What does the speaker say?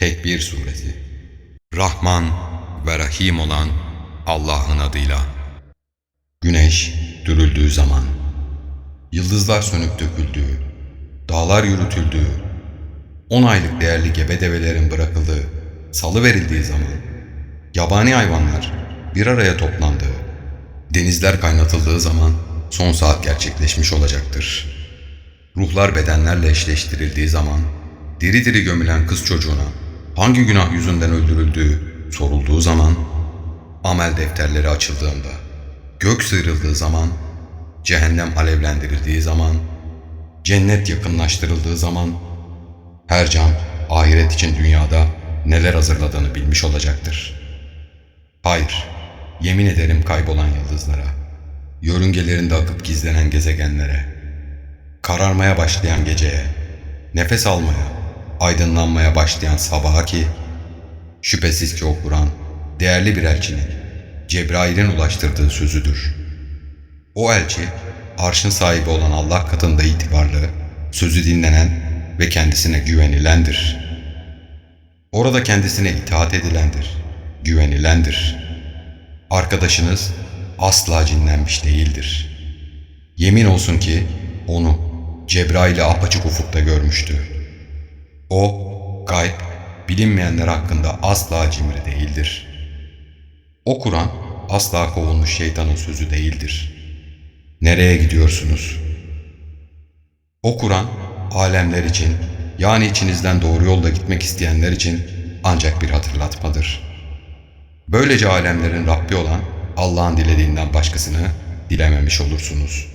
Tekbir Suresi. Rahman ve Rahim olan Allah'ın adıyla. Güneş dürüldüğü zaman Yıldızlar sönüp döküldüğü Dağlar yürütüldüğü On aylık değerli gebe develerin bırakıldığı Salı verildiği zaman Yabani hayvanlar bir araya toplandığı Denizler kaynatıldığı zaman son saat gerçekleşmiş olacaktır. Ruhlar bedenlerle eşleştirildiği zaman diri diri gömülen kız çocuğuna hangi günah yüzünden öldürüldüğü sorulduğu zaman amel defterleri açıldığında gök sıyrıldığı zaman cehennem alevlendirildiği zaman cennet yakınlaştırıldığı zaman her can ahiret için dünyada neler hazırladığını bilmiş olacaktır. Hayır, yemin ederim kaybolan yıldızlara, yörüngelerinde akıp gizlenen gezegenlere, kararmaya başlayan geceye, nefes almaya, aydınlanmaya başlayan sabaha ki, şüphesiz ki o Kur'an, değerli bir elçinin, Cebrail'in ulaştırdığı sözüdür. O elçi, arşın sahibi olan Allah katında itibarlı, sözü dinlenen ve kendisine güvenilendir. Orada kendisine itaat edilendir, güvenilendir. Arkadaşınız asla cinlenmiş değildir. Yemin olsun ki onu Cebrail'i apaçık ufukta görmüştü. O, gayb, bilinmeyenler hakkında asla cimri değildir. O Kur'an asla kovulmuş şeytanın sözü değildir. Nereye gidiyorsunuz? O Kur'an alemler için yani içinizden doğru yolda gitmek isteyenler için ancak bir hatırlatmadır. Böylece alemlerin Rabbi olan Allah'ın dilediğinden başkasını dilememiş olursunuz.